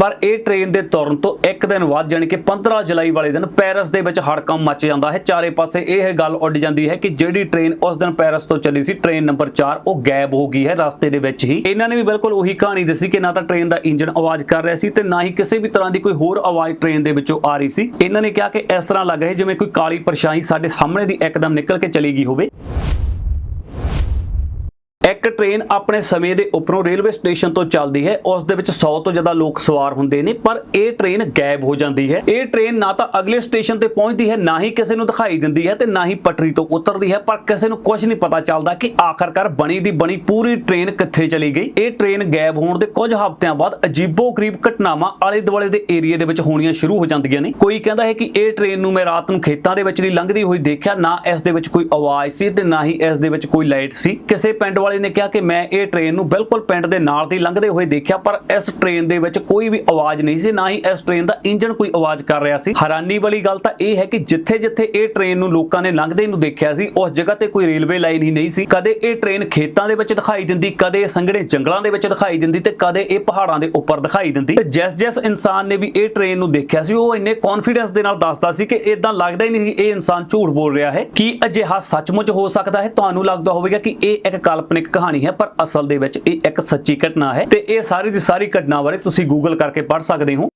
ਪਰ ਇਹ ਟ੍ਰੇਨ ਦੇ ਤੁਰਨ ਤੋਂ ਇੱਕ ਦਿਨ ਬਾਅਦ ਜਾਣੀ ਕਿ 15 ਜੁਲਾਈ ਵਾਲੇ ਦਿਨ ਪੈਰਿਸ ਦੇ ਵਿੱਚ ਹੜਕੰਪ ਮੱਚ ਜਾਂਦਾ ਹੈ। ਚਾਰੇ ਪਾਸੇ ਇਹ ਗੱਲ ਉੱਡ ਜਾਂਦੀ ਹੈ ਕਿ ਜਿਹੜੀ ਟ੍ਰੇਨ ਉਸ ਦਿਨ ਪੈਰਿਸ ਤੋਂ ਚੱਲੀ ਸੀ, ਟ੍ਰੇਨ ਨੰਬਰ 4 ਉਹ ਗਾਇਬ ਹੋ ਗਈ ਹੈ ਰਸਤੇ ਦੇ ਵਿੱਚ ਹੀ। ਇਹਨਾਂ ਨੇ ਵੀ ਬਿਲਕੁਲ ਉਹੀ ਕਹਾਣੀ ਦੱਸੀ ਕਿ ਨਾ ਤਾਂ ਟ੍ਰੇਨ ਦਾ ਇੰਜਨ ਆਵਾਜ਼ ਕਰ ਰਿਹਾ ਸੀ ਤੇ ਨਾ ਹੀ ਕਿਸੇ ਵੀ ਤਰ੍ਹਾਂ ਦੀ ਕੋਈ ਹੋਰ ਆਵਾਜ਼ ਟ੍ਰੇਨ ਦੇ ਵਿੱਚੋਂ ਆ ਰਹੀ ਸੀ। ਇਹਨਾਂ ਨੇ ਕਿਹਾ ਕਿ ਇਸ ਤਰ੍ਹਾਂ ਲੱਗ ਰਿਹਾ ਜਿਵੇਂ ਕੋਈ ਕਾਲੀ ਪਰਛਾਈ ਸਾਡੇ ਸਾਹਮਣੇ ਦੀ ਇੱਕਦਮ ਨਿਕਲ ਕੇ ਚਲੀ ਗਈ ਹੋਵੇ। ਇੱਕ ਟ੍ਰੇਨ ਆਪਣੇ ਸਮੇਂ ਦੇ ਉੱਪਰੋਂ ਰੇਲਵੇ ਸਟੇਸ਼ਨ ਤੋਂ ਚੱਲਦੀ ਹੈ, ਉਸ ਦੇ ਵਿੱਚ 100 ਤੋਂ ਜ਼ਿਆਦਾ ਲੋਕ ਸਵਾਰ ਹੁੰਦੇ ਨੇ, ਪਰ ਇਹ ਟ੍ਰੇਨ ਗਾਇਬ ਹੋ ਜਾਂਦੀ ਹੈ। ਇਹ ਟ੍ਰੇਨ ਨਾ ਤਾਂ ਅਗਲੇ ਸਟੇਸ਼ਨ ਤੇ ਪਹੁੰਚਦੀ ਹੈ, ਨਾ ਹੀ ਕਿਸੇ ਨੂੰ ਦਿਖਾਈ ਦਿੰਦੀ ਹੈ ਤੇ ਨਾ ਹੀ ਪਟਰੀ ਤੋਂ ਉਤਰਦੀ ਹੈ, ਪਰ ਕਿਸੇ ਨੂੰ ਕੁਝ ਨਹੀਂ ਪਤਾ ਚੱਲਦਾ ਕਿ ਆਖਰਕਾਰ ਬਣੀ ਦੀ ਬਣੀ ਪੂਰੀ ਟ੍ਰੇਨ ਕਿੱਥੇ ਚਲੀ ਗਈ। ਇਹ ਟ੍ਰੇਨ ਗਾਇਬ ਹੋਣ ਦੇ ਕੁਝ ਹਫ਼ਤਿਆਂ ਬਾਅਦ ਅਜੀਬੋ-ਗਰੀਬ ਘਟਨਾਵਾਂ ਆਲੇ ਦੁਆਲੇ ਦੇ ਏਰੀਆ ਦੇ ਵਿੱਚ ਹੋਣੀਆਂ ਸ਼ੁਰੂ ਹੋ ਜਾਂਦੀਆਂ ਨੇ। ਕੋਈ ਕਹਿੰਦਾ ਹੈ ਕਿ ਇਹ ਟ੍ਰੇਨ ਨੂੰ ਮੈਂ ਰਾਤ ਨੂੰ ਖੇਤਾਂ ਦੇ ਵਿੱਚ ਦੀ ਲੰਘਦੀ ਹੋਈ ਦੇਖਿਆ, ਨਾ ਇਸ ਦੇ ਵਿੱਚ ਕੋਈ ਆਵਾਜ਼ ਸੀ ਤੇ ਨਾ ਹੀ ਇਸ ਦੇ ਵਿੱਚ ਕੋਈ ਲਾਈਟ ਸੀ। ਕਿਸੇ ਪਿੰਡ ਵਾਲੇ ਨੇ ਕਿਹਾ ਕਿ ਮੈਂ ਇਹ ਟ੍ਰੇਨ ਨੂੰ ਬਿਲਕੁਲ ਪਿੰਡ ਦੇ ਨਾਲ ਦੀ ਲੰਘਦੇ ਹੋਏ ਦੇਖਿਆ, ਪਰ ਇਸ ਟ੍ਰੇਨ ਦੇ ਵਿੱਚ ਕੋਈ ਵੀ ਆਵਾਜ਼ ਨਹੀਂ ਸੀ, ਨਾ ਹੀ ਇਸ ਟ੍ਰੇਨ ਦਾ ਇੰਜਨ ਕੋਈ ਆਵਾਜ਼ ਕਰ ਰਿਹਾ ਸੀ। ਹੈਰਾਨੀ ਵਾਲੀ ਗੱਲ ਤਾਂ ਇਹ ਹੈ ਕਿ ਜਿੱਥੇ-ਜਿੱਥੇ ਇਹ ਟ੍ਰੇਨ ਨੂੰ ਲੋਕਾਂ ਨੇ ਲੰਘਦੇ ਨੂੰ ਦੇਖਿਆ ਸੀ, ਉਸ ਜਗ੍ਹਾ ਤੇ ਕੋਈ ਰੇਲਵੇ ਲਾਈਨ ਹੀ ਨਹੀਂ ਸੀ। ਕਦੇ ਇਹ ਟ੍ਰੇਨ ਖੇਤਾਂ ਦੇ ਵਿੱਚ ਦਿਖਾਈ ਦਿੰਦੀ, ਕਦੇ ਸੰਘਣੇ ਜੰਗਲਾਂ ਦੇ ਵਿੱਚ ਦਿਖਾਈ ਦਿੰਦੀ ਤੇ ਕਦੇ ਇਹ ਪਹਾੜਾਂ ਦੇ ਉੱਪਰ ਦਿਖਾਈ ਦਿੰਦੀ। ਤੇ ਜਿਸ ਜਿਸ ਇਨਸਾਨ ਨੇ ਵੀ ਇਹ ਟ੍ਰੇਨ ਨੂੰ ਦੇਖਿਆ ਸੀ, ਉਹ ਇੰਨੇ ਕੌਨਫੀਡੈਂਸ ਦੇ ਨਾਲ ਦੱਸਦਾ ਸੀ ਕਿ ਇਦਾਂ ਲੱਗਦਾ ਹੀ ਨਹੀਂ ਇਹ ਇਨਸਾਨ ਝੂਠ ਬੋਲ ਰਿਹਾ ਹੈ। ਕੀ ਅਜਿਹਾ ਸੱਚਮੁੱਚ ਹੋ ਸਕਦਾ ਹੈ? ਤੁਹਾਨੂੰ ਲੱਗਦਾ ਹੋਵੇਗਾ ਕਿ ਇਹ ਇੱਕ ਕਾਲਪਨਿਕ ਕਹਾਣੀ ਹੈ, ਪਰ ਅਸਲ ਦੇ ਵਿੱਚ ਇਹ ਇੱਕ ਸੱਚੀ ਘਟਨਾ ਹੈ ਤੇ ਇਹ ਸਾਰੀ ਦੀ ਸਾਰੀ ਘਟਨਾ ਬਾਰੇ ਤੁਸੀਂ ਗੂਗਲ ਕਰਕੇ ਪੜ੍ਹ ਸਕਦੇ ਹੋ।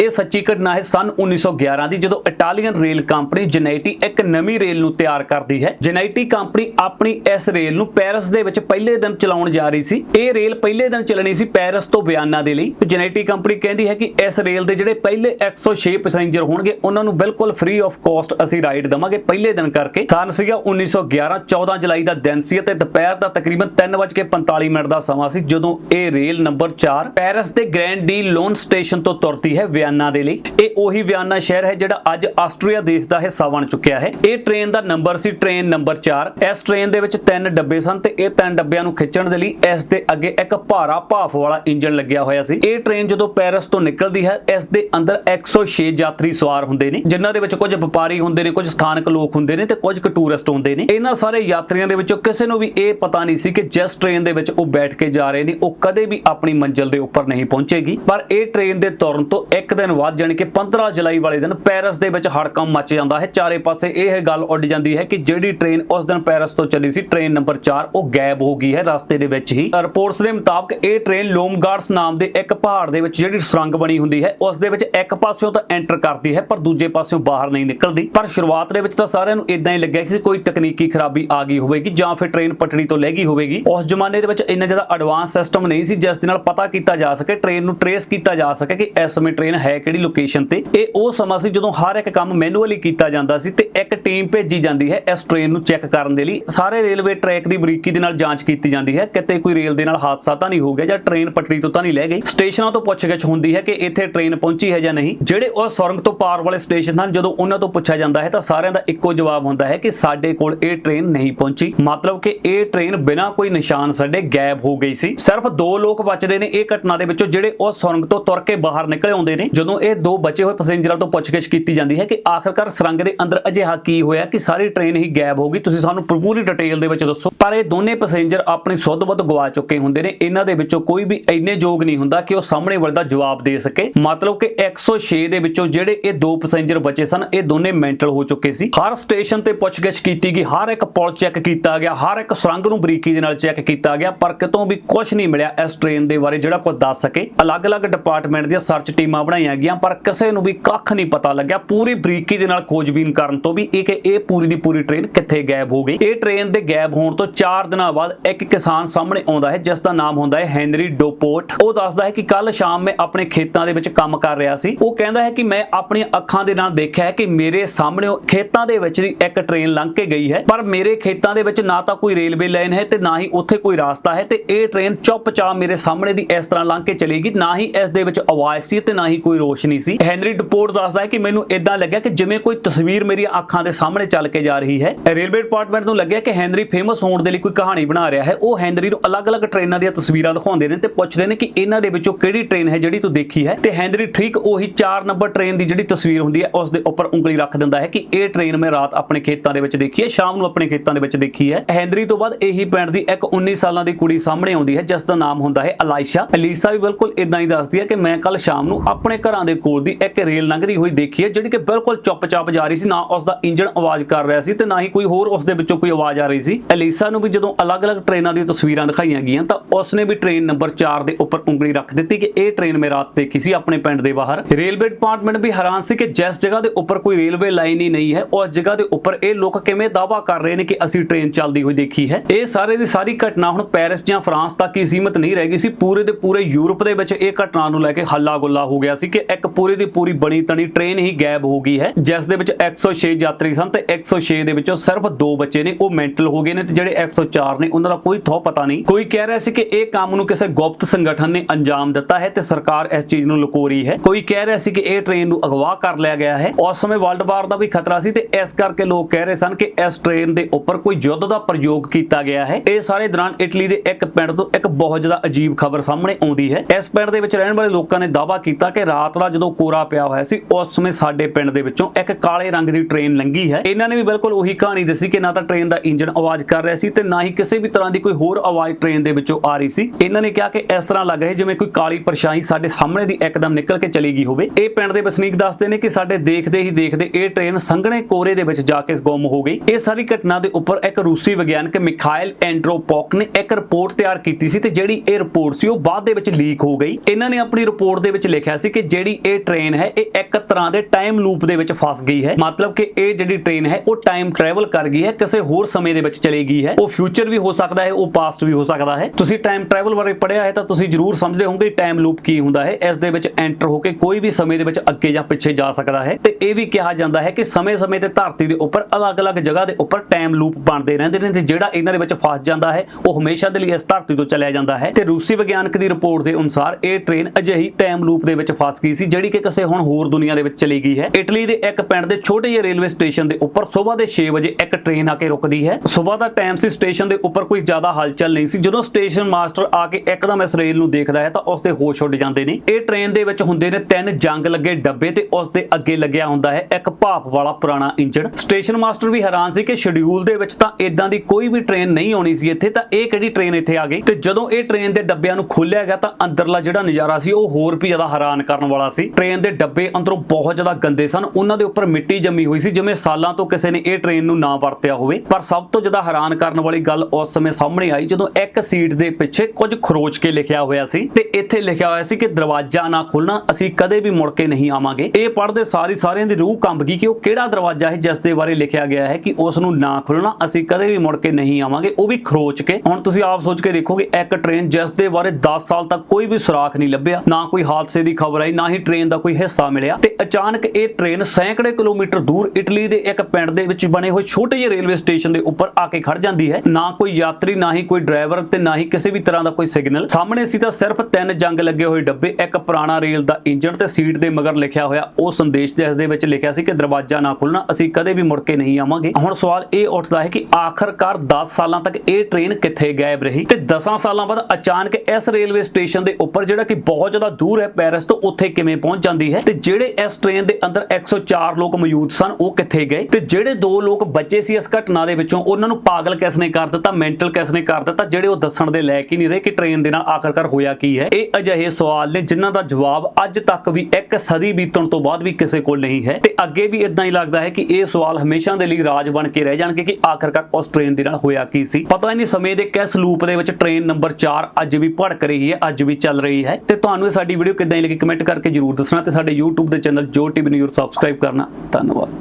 ਇਹ ਸੱਚੀ ਘਟਨਾ ਹੈ ਸਨ 1911 ਦੀ, ਜਦੋਂ ਇਟਾਲੀਅਨ ਰੇਲ ਕੰਪਨੀ ਜਨੈਟੀ ਇੱਕ ਨਵੀਂ ਰੇਲ ਨੂੰ ਤਿਆਰ ਕਰਦੀ ਹੈ। ਜਨੈਟੀ ਕੰਪਨੀ ਆਪਣੀ ਇਸ ਰੇਲ ਨੂੰ ਪੈਰਿਸ ਦੇ ਵਿੱਚ ਪਹਿਲੇ ਦਿਨ ਚਲਾਉਣ ਜਾ ਰਹੀ ਸੀ। ਇਹ ਰੇਲ ਪਹਿਲੇ ਦਿਨ ਚੱਲਣੀ ਸੀ ਪੈਰਿਸ ਤੋਂ ਬਿਆਨਾ ਦੇ ਲਈ। ਜਨੈਟੀ ਕੰਪਨੀ ਕਹਿੰਦੀ ਹੈ ਕਿ ਇਸ ਰੇਲ ਦੇ ਜਿਹੜੇ ਪਹਿਲੇ 106 ਪੈਸੇਂਜਰ ਹੋਣਗੇ, ਉਹਨਾਂ ਨੂੰ ਬਿਲਕੁਲ ਫ੍ਰੀ ਆਫ ਕਾਸਟ ਅਸੀਂ ਰਾਈਡ ਦਵਾਂਗੇ ਪਹਿਲੇ ਦਿਨ ਕਰਕੇ। ਸਨ ਸੀਗਾ 1911 14 ਜੁਲਾਈ ਦਾ ਦਿਨ ਸੀ ਅਤੇ ਦੁਪਹਿਰ ਦਾ ਤਕਰੀਬਨ 3:45 ਮਿੰਟ ਦਾ ਸਮਾਂ ਸੀ, ਜਦੋਂ ਇਹ ਰੇਲ ਨੰਬਰ 4 ਪੈਰਿਸ ਦੇ ਗ੍ਰੈਂਡ ਡੀ ਲੋਨ ਸਟੇਸ਼ਨ ਤੋਂ ਤੁਰਦੀ ਹੈ ਵਿਆਨਾ ਦੇ ਲਈ। ਇਹ ਉਹੀ ਵਿਆਨਾ ਸ਼ਹਿਰ ਹੈ ਜਿਹੜਾ ਅੱਜ ਆਸਟਰੀਆ ਦੇਸ਼ ਦਾ ਹਿੱਸਾ ਬਣ ਚੁੱਕਿਆ ਹੈ। ਇਹ ਟ੍ਰੇਨ ਦਾ ਨੰਬਰ ਸੀ ਟ੍ਰੇਨ ਨੰਬਰ 4 ਇਸ ਟ੍ਰੇਨ ਦੇ ਵਿੱਚ ਤਿੰਨ ਡੱਬੇ ਸਨ ਤੇ ਇਹ ਤਿੰਨ ਡੱਬਿਆਂ ਨੂੰ ਖਿੱਚਣ ਦੇ ਲਈ ਇਸ ਦੇ ਅੱਗੇ ਇੱਕ ਭਾਰਾ ਭਾਫ ਵਾਲਾ ਇੰਜਨ ਲੱਗਿਆ ਹੋਇਆ ਸੀ। ਇਹ ਟ੍ਰੇਨ ਜਦੋਂ ਪੈਰਿਸ ਤੋਂ ਨਿਕਲਦੀ ਹੈ, ਇਸ ਦੇ ਅੰਦਰ 106 ਯਾਤਰੀ ਸਵਾਰ ਹੁੰਦੇ ਨੇ, ਜਿਨ੍ਹਾਂ ਦੇ ਵਿੱਚ ਕੁਝ ਵਪਾਰੀ ਹੁੰਦੇ ਨੇ, ਕੁਝ ਸਥਾਨਕ ਲੋਕ ਹੁੰਦੇ ਨੇ ਤੇ ਕੁਝ ਕੁ ਟੂਰਿਸਟ ਹੁੰਦੇ ਨੇ। ਇਹਨਾਂ ਸਾਰੇ ਯਾਤਰੀਆਂ ਦੇ ਵਿੱਚੋਂ ਕਿਸੇ ਨੂੰ ਵੀ ਇਹ ਪਤਾ ਨਹੀਂ ਸੀ ਕਿ ਜਿਸ ਟ੍ਰੇਨ ਦੇ ਵਿੱਚ ਉਹ ਬੈਠ ਕੇ ਜਾ ਰਹੇ ਨੇ, ਉਹ ਕਦੇ ਵੀ ਆਪਣੀ ਮੰਜ਼ਿਲ ਦੇ ਉੱਪਰ ਨਹੀਂ ਪਹੁੰਚੇਗੀ। ਪਰ ਇਹ ਟ੍ਰੇਨ ਦੇ ਤੁਰਨ ਤੋਂ ਇੱਕ ਦਿਨ ਬਾਅਦ ਜਾਣੀ ਕਿ 15 ਜੁਲਾਈ ਵਾਲੇ ਦਿਨ ਪੈਰਿਸ ਦੇ ਵਿੱਚ ਹੜਕੰਪ ਮੱਚ ਜਾਂਦਾ ਹੈ। ਚਾਰੇ ਪਾਸੇ ਇਹ ਗੱਲ ਉੱਡ ਜਾਂਦੀ ਹੈ ਕਿ ਜਿਹੜੀ ਟ੍ਰੇਨ ਉਸ ਦਿਨ ਪੈਰਿਸ ਤੋਂ ਚੱਲੀ ਸੀ, ਟ੍ਰੇਨ ਨੰਬਰ 4 ਉਹ ਗਾਇਬ ਹੋ ਗਈ ਹੈ ਰਸਤੇ ਦੇ ਵਿੱਚ ਹੀ। ਰਿਪੋਰਟਸ ਦੇ ਮੁਤਾਬਕ ਇਹ ਟ੍ਰੇਨ ਲੋਮਗਾਰਡਸ ਨਾਮ ਦੇ ਇੱਕ ਪਹਾੜ ਦੇ ਵਿੱਚ ਜਿਹੜੀ ਸੁਰੰਗ ਬਣੀ ਹੁੰਦੀ ਹੈ, ਉਸ ਦੇ ਵਿੱਚ ਇੱਕ ਪਾਸਿਓਂ ਤਾਂ ਐਂਟਰ ਕਰਦੀ ਹੈ, ਪਰ ਦੂਜੇ ਪਾਸਿਓਂ ਬਾਹਰ ਨਹੀਂ ਨਿਕਲਦੀ। ਪਰ ਸ਼ੁਰੂਆਤ ਦੇ ਵਿੱਚ ਤਾਂ ਸਾਰਿਆਂ ਨੂੰ ਇਦਾਂ ਹੀ ਲੱਗਿਆ ਕਿ ਕੋਈ ਤਕਨੀਕੀ ਖਰਾਬੀ ਆ ਗਈ ਹੋਵੇਗੀ, ਜਾਂ ਫਿਰ ਟ੍ਰੇਨ ਪਟੜੀ ਤੋਂ ਲੈ ਗਈ ਹੋਵੇਗੀ। ਉਸ ਜ਼ਮਾਨੇ ਦੇ ਵਿੱਚ ਇੰਨਾ ਜ਼ਿਆਦਾ ਐਡਵਾਂਸ ਸਿਸਟਮ ਨਹੀਂ ਸੀ, ਜਿਸ ਦੇ ਨਾਲ ਪਤਾ ਕੀਤਾ ਜਾ ਸਕੇ, ਟ੍ਰੇਨ ਨੂੰ ਟਰੇਸ ਕੀਤਾ ਜਾ ਸਕੇ ਕਿ ਇਸ ਸਮੇਂ ਟ੍ਰੇਨ ਹੈ ਕਿਹੜੀ ਲੋਕੇਸ਼ਨ ਤੇ? ਇਹ ਉਹ ਸਮਾਂ ਸੀ ਜਦੋਂ ਹਰ ਇੱਕ ਕੰਮ ਮੈਨੂਅਲੀ ਕੀਤਾ ਜਾਂਦਾ ਸੀ ਤੇ ਇੱਕ ਟੀਮ ਭੇਜੀ ਜਾਂਦੀ ਹੈ ਇਸ ਟ੍ਰੇਨ ਨੂੰ ਚੈੱਕ ਕਰਨ ਦੇ ਲਈ। ਸਾਰੇ ਰੇਲਵੇ ਟਰੈਕ ਦੀ ਬਰੀਕੀ ਦੇ ਨਾਲ ਜਾਂਚ ਕੀਤੀ ਜਾਂਦੀ ਹੈ। ਕਿਤੇ ਕੋਈ ਰੇਲ ਦੇ ਨਾਲ ਹਾਦਸਾ ਤਾਂ ਨਹੀਂ ਹੋ ਗਿਆ ਜਾਂ ਟ੍ਰੇਨ ਪਟੜੀ ਤੋਂ ਤਾਂ ਨਹੀਂ ਲੈ ਗਈ। ਸਟੇਸ਼ਨਾਂ ਤੋਂ ਪੁੱਛਗਿੱਛ ਹੁੰਦੀ ਹੈ ਕਿ ਇੱਥੇ ਟ੍ਰੇਨ ਪਹੁੰਚੀ ਹੈ ਜਾਂ ਨਹੀਂ। ਜਿਹੜੇ ਉਹ ਸੁਰੰਗ ਤੋਂ ਪਾਰ ਵਾਲੇ ਸਟੇਸ਼ਨ ਹਨ, ਜਦੋਂ ਉਹਨਾਂ ਤੋਂ ਪੁੱਛਿਆ ਜਾਂਦਾ ਹੈ ਤਾਂ ਸਾਰਿਆਂ ਦਾ ਇੱਕੋ ਜਵਾਬ ਹੁੰਦਾ ਹੈ ਕਿ ਸਾਡੇ ਕੋਲ ਇਹ ਟ੍ਰੇਨ ਨਹੀਂ ਪਹੁੰਚੀ। ਮਤਲਬ ਕਿ ਇਹ ਟ੍ਰੇਨ ਬਿਨਾਂ ਕੋਈ ਨਿਸ਼ਾਨ ਸਾਡੇ ਗਾਇਬ ਹੋ ਗਈ ਸੀ। ਸਿਰਫ ਦੋ ਲੋਕ ਬਚਦੇ ਨੇ। ਇਹ ਘਟਨਾ ਦੇ ਵਿੱਚੋਂ ਜਿਹੜੇ ਉਹ ਸੁਰੰਗ ਤੋਂ ਤੁਰ ਕੇ ਬਾਹਰ ਨਿਕਲੇ ਆਉਂਦੇ ਨੇ ਜਦੋਂ ਇਹ ਦੋ ਬਚੇ ਹੋਏ ਪੈਸੇਂਜਰਾਂ ਤੋਂ ਪੁੱਛਗਿੱਛ ਕੀਤੀ ਜਾਂਦੀ ਹੈ ਕਿ ਆਖਰਕਾਰ ਸੁਰੰਗ ਦੇ ਅੰਦਰ ਅਜਿਹਾ ਕੀ ਹੋਇਆ ਕਿ ਸਾਰੀ ਟ੍ਰੇਨ ਹੀ ਗਾਇਬ ਹੋ ਗਈ? ਤੁਸੀਂ ਸਾਨੂੰ ਪੂਰੀ ਡਿਟੇਲ ਦੇ ਵਿੱਚ ਦੱਸੋ। ਪਰ ਇਹ ਦੋਨੇ ਪੈਸੇਂਜਰ ਆਪਣੀ ਸੁੱਧ ਬੁੱਧ ਗਵਾ ਚੁੱਕੇ ਹੁੰਦੇ ਨੇ। ਇਹਨਾਂ ਦੇ ਵਿੱਚੋਂ ਕੋਈ ਵੀ ਇੰਨੇ ਯੋਗ ਨਹੀਂ ਹੁੰਦਾ ਕਿ ਉਹ ਸਾਹਮਣੇ ਵਾਲੇ ਦਾ ਜਵਾਬ ਦੇ ਸਕੇ। ਮਤਲਬ ਕਿ 106 ਦੇ ਵਿੱਚੋਂ ਜਿਹੜੇ ਇਹ ਦੋ ਪੈਸੇਂਜਰ ਬਚੇ ਸਨ, ਇਹ ਦੋਨੇ ਮੈਂਟਲ ਹੋ ਚੁੱਕੇ ਸੀ। ਹਰ ਸਟੇਸ਼ਨ ਤੇ ਪੁੱਛਗਿੱਛ ਕੀਤੀ ਗਈ। ਹਰ ਇੱਕ ਪੁਲ ਚੈੱਕ ਕੀਤਾ ਗਿਆ। ਹਰ ਇੱਕ ਸੁਰੰਗ ਨੂੰ ਬਰੀਕੀ ਦੇ ਨਾਲ ਚੈੱਕ ਕੀਤਾ ਗਿਆ। ਪਰ ਕਿਤੋਂ ਵੀ ਕੁਝ ਨਹੀਂ ਮਿਲਿਆ ਇਸ ਟ੍ਰੇਨ ਦੇ ਬਾਰੇ ਜਿਹੜਾ ਕੋਈ ਦੱਸ ਸਕੇ। ਅਲੱਗ-ਅਲੱਗ ਡਿਪਾਰਟਮੈਂਟ ਦੀਆਂ ਸਰਚ ਟੀਮਾਂ ਬਣਾਈਆਂ ਗਈਆਂ ਪਰ ਕਿਸੇ ਨੂੰ ਵੀ ਕੱਖ ਨਹੀਂ ਪਤਾ ਲੱਗਿਆ। ਪੂਰੀ ਬਰੀਕੀ ਦੇ ਨਾਲ ਖੋਜਬੀਨ ਕਰਨ ਤੋਂ ਵੀ ਇਹ ਕਿ ਇਹ ਪੂਰੀ ਦੀ ਪੂਰੀ ਟ੍ਰੇਨ ਕਿੱਥੇ ਗਾਇਬ ਹੋ ਗਈ। ਇਹ ਟ੍ਰੇਨ ਦੇ ਗਾਇਬ ਹੋਣ ਤੋਂ 4 ਦਿਨਾਂ ਬਾਅਦ ਇੱਕ ਕਿਸਾਨ ਸਾਹਮਣੇ ਆਉਂਦਾ ਹੈ, ਜਿਸ ਦਾ ਨਾਮ ਹੁੰਦਾ ਹੈ ਹੈਨਰੀ ਡੋਪੋਟ। ਉਹ ਦੱਸਦਾ ਹੈ ਕਿ ਕੱਲ ਸ਼ਾਮ ਮੈਂ ਆਪਣੇ ਖੇਤਾਂ ਦੇ ਵਿੱਚ ਕੰਮ ਕਰ ਰਿਹਾ ਸੀ। ਉਹ ਕਹਿੰਦਾ ਹੈ ਕਿ ਮੈਂ ਆਪਣੀਆਂ ਅੱਖਾਂ ਦੇ ਨਾਲ ਦੇਖਿਆ ਹੈ ਕਿ ਮੇਰੇ ਸਾਹਮਣੇ ਖੇਤਾਂ ਦੇ ਵਿੱਚ ਇੱਕ ਟ੍ਰੇਨ ਲੰਘ ਕੇ ਗਈ ਹੈ। ਪਰ ਮੇਰੇ ਖੇਤਾਂ ਦੇ ਵਿੱਚ ਨਾ ਤਾਂ ਕੋਈ ਰੇਲਵੇ ਲਾਈਨ ਹੈ ਤੇ ਨਾ ਹੀ ਉੱਥੇ ਕੋਈ ਰਾਸਤਾ ਹੈ ਤੇ ਇਹ ਟ੍ਰੇਨ ਚੁੱਪਚਾਪ ਮੇਰੇ ਸਾਹਮਣੇ ਦੀ ਇਸ ਤਰ੍ਹਾਂ ਲੰਘ ਕੇ ਚਲੇਗੀ ਨਾ ਹੀ ਇਸ ਦੇ ਵਿੱਚ ਆਵਾਜ਼ ਸੀ ਤੇ ਨਾ ਹੀ ਕੋਈ ਕੋਈ ਰੋਸ਼ਨੀ ਸੀ। ਹੈਨਰੀ ਡਿਪੋਰਟ ਦੱਸਦਾ ਹੈ ਕਿ ਮੈਨੂੰ ਇਦਾਂ ਲੱਗਿਆ ਕਿ ਜਿਵੇਂ ਕੋਈ ਤਸਵੀਰ ਮੇਰੀ ਅੱਖਾਂ ਦੇ ਸਾਹਮਣੇ ਚੱਲ ਕੇ ਜਾ ਰਹੀ ਹੈ। ਰੇਲਵੇ ਡਿਪਾਰਟਮੈਂਟ ਨੂੰ ਲੱਗਿਆ ਕਿ ਹੈਨਰੀ ਫੇਮਸ ਹੋਣ ਦੇ ਲਈ ਕੋਈ ਕਹਾਣੀ ਬਣਾ ਰਿਹਾ ਹੈ। ਉਹ ਹੈਨਰੀ ਨੂੰ ਅਲੱਗ-ਅਲੱਗ ਟ੍ਰੇਨਾਂ ਦੀਆਂ ਤਸਵੀਰਾਂ ਦਿਖਾਉਂਦੇ ਨੇ ਤੇ ਪੁੱਛਦੇ ਨੇ ਕਿ ਇਹਨਾਂ ਦੇ ਵਿੱਚੋਂ ਕਿਹੜੀ ਟ੍ਰੇਨ ਹੈ ਜਿਹੜੀ ਤੂੰ ਦੇਖੀ ਹੈ। ਤੇ ਹੈਨਰੀ ਠੀਕ ਉਹੀ 4 ਨੰਬਰ ਟ੍ਰੇਨ ਦੀ ਜਿਹੜੀ ਤਸਵੀਰ ਹੁੰਦੀ ਹੈ, ਉਸ ਦੇ ਉੱਪਰ ਉਂਗਲੀ ਰੱਖ ਦਿੰਦਾ ਹੈ ਕਿ ਇਹ ਟ੍ਰੇਨ ਮੈਂ ਰਾਤ ਆਪਣੇ ਖੇਤਾਂ ਦੇ ਵਿੱਚ ਦੇਖੀ ਹੈ, ਸ਼ਾਮ ਨੂੰ ਆਪਣੇ ਖੇਤਾਂ ਦੇ ਵਿੱਚ ਦੇਖੀ ਹੈ। ਹੈਨਰੀ ਤੋਂ ਬਾਅਦ ਇਹੀ ਪਿੰਡ ਦੀ ਇੱਕ 19 ਸਾਲਾਂ ਦੀ ਕੁੜੀ ਸਾਹਮਣੇ ਆਉਂਦੀ ਹੈ, ਜਿਸ ਦਾ ਨਾਮ ਹੁੰਦਾ ਹੈ ਅਲਾਇਸ਼ਾ। ਅਲੀਸਾ ਵੀ ਬਿਲਕੁਲ ਇਦਾਂ ਹੀ ਦੱਸਦੀ ਹੈ ਕਿ ਮੈਂ ਕੱਲ ਸ਼ਾਮ ਨੂੰ ਆਪਣੇ ਘਰਾਂ ਦੇ ਕੋਲ ਦੀ ਇੱਕ ਰੇਲ ਲੰਘਦੀ ਹੋਈ ਦੇਖੀ ਹੈ, ਜਿਹੜੀ ਕਿ ਬਿਲਕੁਲ ਚੁੱਪ-ਚਾਪ ਜਾ ਰਹੀ ਸੀ, ਨਾ ਉਸ ਦਾ ਇੰਜਣ ਆਵਾਜ਼ ਕਰ ਰਿਹਾ ਸੀ ਤੇ ਨਾ ਹੀ ਕੋਈ ਹੋਰ ਉਸ ਦੇ ਵਿੱਚੋਂ ਕੋਈ ਆਵਾਜ਼ ਆ ਰਹੀ ਸੀ। ਅਲੀਸਾ ਨੂੰ ਵੀ ਜਦੋਂ ਅਲੱਗ-ਅਲੱਗ ਟ੍ਰੇਨਾਂ ਦੀਆਂ ਤਸਵੀਰਾਂ ਦਿਖਾਈਆਂ ਗਈਆਂ, ਤਾਂ ਉਸਨੇ ਵੀ ਟ੍ਰੇਨ ਨੰਬਰ 4 ਦੇ ਉੱਪਰ ਉਂਗਲੀ ਰੱਖ ਦਿੱਤੀ ਕਿ ਇਹ ਟ੍ਰੇਨ ਮੈਂ ਰਾਤ ਦੇਖੀ ਸੀ ਆਪਣੇ ਪਿੰਡ ਦੇ ਬਾਹਰ। ਰੇਲਵੇ ਡਿਪਾਰਟਮੈਂਟ ਵੀ ਹੈਰਾਨ ਸੀ ਕਿ ਜਿਸ ਜਗ੍ਹਾ ਦੇ ਉੱਪਰ ਕੋਈ ਰੇਲਵੇ ਲਾਈਨ ਹੀ ਨਹੀਂ ਹੈ, ਉਸ ਜਗ੍ਹਾ ਦੇ ਉੱਪਰ ਇਹ ਲੋਕ ਕਿਵੇਂ ਦਾਅਵਾ ਕਰ ਰਹੇ ਨੇ ਕਿ ਅਸੀਂ ਟ੍ਰੇਨ ਚੱਲਦੀ ਹੋਈ ਦੇਖੀ ਹੈ। ਇਹ ਸਾਰੇ ਦੀ ਸਾਰੀ ਘਟਨਾ ਹੁਣ ਪੈਰਿਸ ਜਾਂ ਫਰਾਂਸ ਤੱਕ ਹੀ ਸੀਮਿਤ ਨਹੀਂ ਰਹਿ ਗਈ ਸੀ। ਪੂਰੇ ਦੇ ਪੂਰੇ ਯੂਰਪ ਦੇ ਵਿੱਚ ਇਹ ਘਟਨਾ ਨੂੰ ਲੈ ਕੇ ਹੱਲਾ ਗੁੱਲਾ ਹੋ ਗਿਆ ਸੀ। ਕਿ ਇੱਕ ਪੂਰੀ ਦੀ ਪੂਰੀ ਬਣੀ ਤਣੀ ਟ੍ਰੇਨ ਹੀ ਗਾਇਬ ਹੋ ਗਈ ਹੈ। ਜਿਸ ਦੇ ਵਿੱਚ 106 ਯਾਤਰੀ ਸਨ ਤੇ 106 ਦੇ ਵਿੱਚੋਂ ਸਿਰਫ ਦੋ ਬੱਚੇ ਨੇ, ਉਹ ਮੈਂਟਲ ਹੋ ਗਏ ਨੇ ਤੇ ਜਿਹੜੇ 104 ਨੇ, ਉਹਨਾਂ ਦਾ ਕੋਈ ਥੋ ਪਤਾ ਨਹੀਂ। ਕੋਈ ਕਹਿ ਰਿਹਾ ਸੀ ਕਿ ਇਹ ਕੰਮ ਨੂੰ ਕਿਸੇ ਗੁਪਤ ਸੰਗਠਨ ਨੇ ਅੰਜਾਮ ਦਿੱਤਾ ਹੈ ਤੇ ਸਰਕਾਰ ਇਸ ਚੀਜ਼ ਨੂੰ ਲੁਕੋ ਰਹੀ ਹੈ। ਕੋਈ ਕਹਿ ਰਿਹਾ ਸੀ ਕਿ ਇਹ ਟ੍ਰੇਨ ਨੂੰ ਅਗਵਾ ਕਰ ਲਿਆ ਗਿਆ ਹੈ। ਉਸ ਸਮੇਂ ਵਰਲਡ ਵਾਰ ਦਾ ਵੀ ਖਤਰਾ ਸੀ ਤੇ ਇਸ ਕਰਕੇ ਲੋਕ ਕਹਿ ਰਹੇ ਸਨ ਕਿ ਇਸ ਟ੍ਰੇਨ ਦੇ ਉੱਪਰ ਕੋਈ ਯੁੱਧ ਦਾ ਪ੍ਰਯੋਗ ਕੀਤਾ ਗਿਆ ਹੈ। ਇਹ ਸਾਰੇ ਦੌਰਾਨ ਇਟਲੀ ਦੇ ਇੱਕ ਪਿੰਡ ਤੋਂ ਇੱਕ ਬਹੁਤ ਜ਼ਿਆਦਾ ਅਜੀਬ ਖਬਰ ਸਾਹਮਣੇ ਆਉਂਦੀ ਹੈ। ਇਸ ਪਿੰਡ ਦੇ ਵਿੱਚ ਰਹਿਣ ਵਾਲੇ ਲੋਕਾਂ ਨੇ ਦਾਅਵਾ ਕੀਤਾ ਕਿ ਰਾਤ ਦਾ ਜਦੋਂ ਕੋਰਾ ਪਿਆ ਹੋਇਆ ਸੀ, ਉਸ ਸਮੇਂ ਸਾਡੇ ਪਿੰਡ ਦੇ ਵਿੱਚੋਂ ਇੱਕ ਕਾਲੇ ਰੰਗ ਦੀ ਟ੍ਰੇਨ ਲੰਘੀ ਹੈ। ਇਹਨਾਂ ਨੇ ਵੀ ਬਿਲਕੁਲ ਉਹੀ ਕਹਾਣੀ ਦੱਸੀ ਕਿ ਨਾ ਤਾਂ ਟ੍ਰੇਨ ਦਾ ਇੰਜਨ ਆਵਾਜ਼ ਕਰ ਰਿਹਾ ਸੀ ਤੇ ਨਾ ਹੀ ਕਿਸੇ ਵੀ ਤਰ੍ਹਾਂ ਦੀ ਕੋਈ ਹੋਰ ਆਵਾਜ਼ ਟ੍ਰੇਨ ਦੇ ਵਿੱਚੋਂ ਆ ਰਹੀ ਸੀ। ਇਹਨਾਂ ਨੇ ਕਿਹਾ ਕਿ ਇਸ ਤਰ੍ਹਾਂ ਲੱਗ ਰਿਹਾ ਜਿਵੇਂ ਕੋਈ ਕਾਲੀ ਪਰਛਾਈ ਸਾਡੇ ਸਾਹਮਣੇ ਦੀ ਇੱਕਦਮ ਨਿਕਲ ਕੇ ਚਲੀ ਗਈ ਹੋਵੇ। ਇਹ ਪਿੰਡ ਦੇ ਵਸਨੀਕ ਦੱਸਦੇ ਨੇ ਕਿ ਸਾਡੇ ਦੇਖਦੇ ਹੀ ਦੇਖਦੇ ਇਹ ਟ੍ਰੇਨ ਸੰਘਣੇ ਕੋਰੇ ਦੇ ਵਿੱਚ ਜਾ ਕੇ ਗੁੰਮ ਹੋ ਗਈ। ਇਹ ਸਾਰੀ ਘਟਨਾ ਦੇ ਉੱਪਰ ਇੱਕ ਰੂਸੀ ਵਿਗਿਆਨਕ ਮਿਖਾਇਲ ਐਂਡਰੋਪੋਕ ਨੇ ਇੱਕ ਰਿਪੋਰਟ ਤਿਆਰ ਕੀਤੀ ਸੀ ਤੇ ਜਿਹੜੀ ਇਹ ਰਿਪੋਰਟ ਸੀ ਉਹ ਬਾਅਦ ਦੇ ਵਿੱਚ ਲੀਕ ਹੋ ਗਈ। ਇਹਨਾਂ ਨੇ ਆਪਣੀ ਰਿਪੋਰਟ ਦੇ ਵਿੱਚ ਲਿਖਿਆ ਸੀ ਕਿ ਜਿਹੜੀ ਇਹ ਟ੍ਰੇਨ ਹੈ, ਇਹ ਇੱਕ ਤਰ੍ਹਾਂ ਦੇ ਟਾਈਮ ਲੂਪ ਦੇ ਵਿੱਚ ਫਸ ਗਈ ਹੈ। ਮਤਲਬ ਕਿ ਇਹ ਜਿਹੜੀ ਟ੍ਰੇਨ ਹੈ, ਉਹ ਟਾਈਮ ਟਰੈਵਲ ਕਰ ਗਈ ਹੈ, ਕਿਸੇ ਹੋਰ ਸਮੇਂ ਦੇ ਵਿੱਚ ਚਲੀ ਗਈ ਹੈ। ਉਹ ਫਿਊਚਰ ਵੀ ਹੋ ਸਕਦਾ ਹੈ, ਉਹ ਪਾਸਟ ਵੀ ਹੋ ਸਕਦਾ ਹੈ। ਤੁਸੀਂ ਟਾਈਮ ਟਰੈਵਲ ਬਾਰੇ ਪੜ੍ਹਿਆ ਹੈ ਤਾਂ ਤੁਸੀਂ ਜ਼ਰੂਰ ਸਮਝਦੇ ਹੋਵੋਗੇ ਟਾਈਮ ਲੂਪ ਕੀ ਹੁੰਦਾ ਹੈ। ਇਸ ਦੇ ਵਿੱਚ ਐਂਟਰ ਹੋ ਕੇ ਕੋਈ ਵੀ ਸਮੇਂ ਦੇ ਵਿੱਚ ਅੱਗੇ ਜਾਂ ਪਿੱਛੇ ਜਾ ਸਕਦਾ ਹੈ। ਤੇ ਇਹ ਵੀ ਕਿਹਾ ਜਾਂਦਾ ਹੈ ਕਿ ਸਮੇਂ-ਸਮੇਂ ਤੇ ਧਰਤੀ ਦੇ ਉੱਪਰ, ਅਲੱਗ-ਅਲੱਗ ਜਗ੍ਹਾ ਦੇ ਉੱਪਰ ਟਾਈਮ ਲੂਪ ਬਣਦੇ ਰਹਿੰਦੇ ਨੇ ਤੇ ਜਿਹੜਾ ਇਹਨਾਂ ਦੇ ਵਿੱਚ ਫਸ ਜਾਂਦਾ ਹੈ, ਉਹ ਹਮੇਸ਼ਾ ਦੇ ਲਈ ਇਸ ਧਰਤੀ ਤੋਂ ਚਲਿਆ ਜਾਂਦਾ ਹੈ। ਤੇ ਰੂਸੀ ਵਿਗਿਆਨਕ ਦੀ ਰਿਪੋਰਟ ਦੇ ਅਨੁਸਾਰ ਇਹ ਟ੍ਰੇਨ ਅਜਿਹੀ ਟਾਈਮ ਲੂਪ ਦੇ ਵਿੱਚ ਫਸ ਗਈ ਸੀ, ਜਿਹੜੀ ਕਿ ਕਿਸੇ ਹੁਣ ਹੋਰ ਦੁਨੀਆ ਦੇ ਵਿੱਚ ਚਲੀ ਗਈ ਹੈ। ਇਟਲੀ ਦੇ ਇੱਕ ਪਿੰਡ ਦੇ ਛੋਟੇ ਜਿਹੇ ਰੇਲਵੇ ਸਟੇਸ਼ਨ ਦੇ ਉੱਪਰ ਸਵੇਰ ਦੇ 6 ਵਜੇ ਇੱਕ ਟ੍ਰੇਨ ਆ ਕੇ ਰੁਕਦੀ ਹੈ। ਸਵੇਰ ਦਾ ਟਾਈਮ ਸੀ, ਸਟੇਸ਼ਨ ਦੇ ਉੱਪਰ ਕੋਈ ਜ਼ਿਆਦਾ ਹਲਚਲ ਨਹੀਂ ਸੀ। ਜਦੋਂ ਸਟੇਸ਼ਨ ਮਾਸਟਰ ਆ ਕੇ ਇੱਕਦਮ ਇਸ ਰੇਲ ਨੂੰ ਦੇਖਦਾ ਹੈ ਤਾਂ ਉਸ ਦੇ ਹੋਸ਼ ਉੱਡ ਜਾਂਦੇ ਨੇ। ਇਹ ਟ੍ਰੇਨ ਦੇ ਵਿੱਚ ਹੁੰਦੇ ਨੇ ਤਿੰਨ ਜੰਗ ਲੱਗੇ ਡੱਬੇ ਤੇ ਉਸ ਦੇ ਅੱਗੇ ਲੱਗਿਆ ਹੁੰਦਾ ਹੈ ਇੱਕ ਭਾਪ ਵਾਲਾ ਪੁਰਾਣਾ ਇੰਜਣ। ਸਟੇਸ਼ਨ ਮਾਸਟਰ ਵੀ ਹੈਰਾਨ ਸੀ ਕਿ ਸ਼ਡਿਊਲ ਦੇ ਵਿੱਚ ਤਾਂ ਇਦਾਂ ਦੀ ਕੋਈ ਵੀ ਟ੍ਰੇਨ ਨਹੀਂ ਆਉਣੀ ਸੀ ਇੱਥੇ, ਤਾਂ ਇਹ ਕਿਹੜੀ ਟ੍ਰੇਨ ਇੱਥੇ ਆ ਗਈ? ਤੇ ਜਦੋਂ ਇਹ ਟ੍ਰੇਨ ਦੇ ਡੱਬਿਆਂ ਨੂੰ ਖੋਲਿਆ ਗਿਆ ਤਾਂ ਅੰਦਰਲਾ ਜਿਹੜਾ ਨਜ਼ਾਰਾ ਸੀ ਉਹ ਹੋਰ ਵੀ ਜ਼ਿਆਦਾ ਹੈਰਾਨ ਕਰਨ ਵਾਲਾ ਸੀ। ਟ੍ਰੇਨ ਦੇ ਡੱਬੇ ਅੰਦਰੋਂ ਬਹੁਤ ਜ਼ਿਆਦਾ ਗੰਦੇ ਸਨ। ਉਹਨਾਂ ਦੇ ਉੱਪਰ ਮਿੱਟੀ ਜੰਮੀ ਹੋਈ ਸੀ, ਜਿਵੇਂ ਸਾਲਾਂ ਤੋਂ ਕਿਸੇ ਨੇ ਇਹ ਟ੍ਰੇਨ ਨੂੰ ਨਾ ਵਰਤਿਆ ਹੋਵੇ। ਪਰ ਸਭ ਤੋਂ ਜ਼ਿਆਦਾ ਹੈਰਾਨ ਕਰਨ ਵਾਲੀ ਗੱਲ ਉਸ ਸਮੇਂ ਸਾਹਮਣੇ ਆਈ, ਜਦੋਂ ਇੱਕ ਸੀਟ ਦੇ ਪਿੱਛੇ ਕੁਝ ਖਰੋਚ ਕੇ ਲਿਖਿਆ ਹੋਇਆ ਸੀ। ਤੇ ਇੱਥੇ ਲਿਖਿਆ ਹੋਇਆ ਸੀ ਕਿ ਦਰਵਾਜ਼ਾ ਨਾ ਖੋਲਣਾ ਅਸੀਂ ਕਦੇ ਵੀ ਮੁੜ ਕੇ ਨਹੀਂ ਆਵਾਂਗੇ। ਇਹ ਪੜ੍ਹਦੇ ਸਾਰੀ ਸਾਰਿਆਂ ਦੀ ਰੂਹ ਕੰਬ ਗਈ ਕਿ ਉਹ ਕਿਹੜਾ ਦਰਵਾਜ਼ਾ ਹੈ, ਜਿਸ ਦੇ ਬਾਰੇ ਲਿਖਿਆ ਗਿਆ ਹੈ ਕਿ ਉਸ ਨੂੰ ਨਾ ਖੋਲਣਾ ਅਸੀਂ ਕਦੇ ਵੀ ਮੁੜ ਕੇ ਨਹੀਂ ਆਵਾਂਗੇ। ਉਹ ਵੀ ਖਰੋਚ ਕੇ। ਹੁਣ ਤੁਸੀਂ ਆਪ ਸੋਚ ਕੇ ਦੇਖੋਗੇ, ਇੱਕ ਟ੍ਰੇਨ ਜਿਸ ਦੇ ਬਾਰੇ 10 ਸਾਲ ਤੱਕ ਕੋਈ ਵੀ ਸੁਰਾਖ ਨਹੀਂ ਲੱਭਿਆ, ਨਾ ਕੋਈ ਹਾਦਸੇ ਦੀ ਖਬਰ ਆਈ ਨਾ ਹੀ ਟ੍ਰੇਨ ਦਾ ਕੋਈ ਹਿੱਸਾ ਮਿਲਿਆ ਤੇ ਅਚਾਨਕ ਇਹ ਟ੍ਰੇਨ ਸੈਂਕੜੇ ਕਿਲੋਮੀਟਰ ਦੂਰ ਇਟਲੀ ਦੇ ਇੱਕ ਪਿੰਡ ਦੇ ਵਿੱਚ ਬਣੇ ਹੋਏ ਛੋਟੇ ਜਿਹੇ ਰੇਲਵੇ ਸਟੇਸ਼ਨ ਦੇ ਉੱਪਰ ਆ ਕੇ ਖੜ ਜਾਂਦੀ ਹੈ। ਨਾ ਕੋਈ ਯਾਤਰੀ, ਨਾ ਹੀ ਕੋਈ ਡਰਾਈਵਰ ਤੇ ਨਾ ਹੀ ਕਿਸੇ ਵੀ ਤਰ੍ਹਾਂ ਦਾ ਕੋਈ ਸਿਗਨਲ ਸਾਹਮਣੇ ਸੀ ਤਾਂ ਸਿਰਫ ਤਿੰਨ ਜੰਗ ਲੱਗੇ ਹੋਏ ਡੱਬੇ, ਇੱਕ ਪੁਰਾਣਾ ਰੇਲ ਦਾ ਇੰਜਣ ਤੇ ਸੀਟ ਦੇ ਮਗਰ ਲਿਖਿਆ ਹੋਇਆ ਉਹ ਸੰਦੇਸ਼ ਜਿਸ ਦੇ ਵਿੱਚ ਲਿਖਿਆ ਸੀ ਕਿ ਦਰਵਾਜ਼ਾ ਨਾ ਖੁੱਲਣਾ ਅਸੀਂ ਕਦੇ ਵੀ ਮੁੜ ਕੇ ਨਹੀਂ ਆਵਾਂਗੇ। ਹੁਣ ਸਵਾਲ ਇਹ ਉੱਠਦਾ ਹੈ ਕਿ ਆਖਰਕਾਰ 10 ਸਾਲਾਂ ਤੱਕ ਇਹ ਟ੍ਰੇਨ ਕਿੱਥੇ ਗਾਇਬ ਰਹੀ? ਤੇ 10 ਸਾਲਾਂ ਬਾਅਦ ਅਚਾਨਕ ਇਸ ਰੇਲਵੇ ਸਟੇਸ਼ਨ ਦੇ ਉੱਪਰ ਜਿਹੜਾ ਕਿ ਬਹੁਤ ਜ਼ਿਆਦਾ ਦੂਰ ਹੈ ਪੈਰਿਸ ਤੋਂ ਉੱਥੇ ਕਿਵੇਂ ਪਹੁੰਚ ਜਾਂਦੀ ਹੈ ਤੇ ਜਿਹੜੇ ਇਸ ਟ੍ਰੇਨ ਦੇ ਅੰਦਰ 104 ਲੋਕ ਮੌਜੂਦ ਸਨ, ਉਹ ਕਿੱਥੇ ਗਏ ਤੇ ਜਿਹੜੇ ਦੋ ਲੋਕ ਬਚੇ ਸੀ ਇਸ ਘਟਨਾ ਦੇ ਵਿੱਚੋਂ, ਉਹਨਾਂ ਨੂੰ ਪਾਗਲ ਕਿਸ ਨੇ ਕਰ ਦਿੱਤਾ ਮੈਂਟਲ ਕਿਸ ਨੇ ਕਰ ਦਿੱਤਾ, ਜਿਹੜੇ ਉਹ ਦੱਸਣ ਦੇ ਲਾਇਕ ਹੀ ਨਹੀਂ ਰਹੇ ਕਿ ਟ੍ਰੇਨ ਦੇ ਨਾਲ ਆਖਰਕਾਰ ਹੋਇਆ ਕੀ ਹੈ। ਇਹ ਅਜਿਹੇ ਸਵਾਲ ਨੇ ਜਿਨ੍ਹਾਂ ਦਾ ਜਵਾਬ ਅੱਜ ਤੱਕ ਵੀ ਇੱਕ ਸਦੀ ਬੀਤਣ ਤੋਂ ਬਾਅਦ ਵੀ ਕਿਸੇ ਕੋਲ ਨਹੀਂ ਹੈ ਤੇ ਅੱਗੇ ਵੀ ਇਦਾਂ ਹੀ ਲੱਗਦਾ ਹੈ ਕਿ ਇਹ ਸਵਾਲ ਹਮੇਸ਼ਾ ਦੇ ਲਈ ਰਾਜ ਬਣ ਕੇ ਰਹਿ ਜਾਣਗੇ ਕਿ ਆਖਰਕਾਰ ਉਸ ਟ੍ਰੇਨ ਦੇ ਨਾਲ ਹੋਇਆ ਕੀ ਸੀ। ਪਤਾ ਹੀ ਨਹੀਂ ਸਮੇਂ ਦੇ ਕਿਸ ਲੂਪ ਦੇ ਵਿੱਚ ਟ੍ਰੇਨ ਨੰਬਰ 4 ਅੱਜ ਵੀ ਭੜਕ ਰਹੀ ਹੈ, ਅੱਜ ਵੀ ਚੱਲ ਰਹੀ ਹੈ। ਤੇ ਤੁਹਾਨੂੰ ਇਹ ਸਾਡੀ ਵੀਡੀਓ ਕਿੱਦਾਂ ਦੀ ਲੱਗੀ? ਕਮੈਂਟ ਕਰਕੇ ਜਰੂਰ ਦੱਸਣਾ ਤੇ ਸਾਡੇ YouTube ਦੇ ਚੈਨਲ ਜੋ ਟੀਵੀ ਨਿਊਜ਼ ਸਬਸਕ੍ਰਾਈਬ ਕਰਨਾ। ਧੰਨਵਾਦ।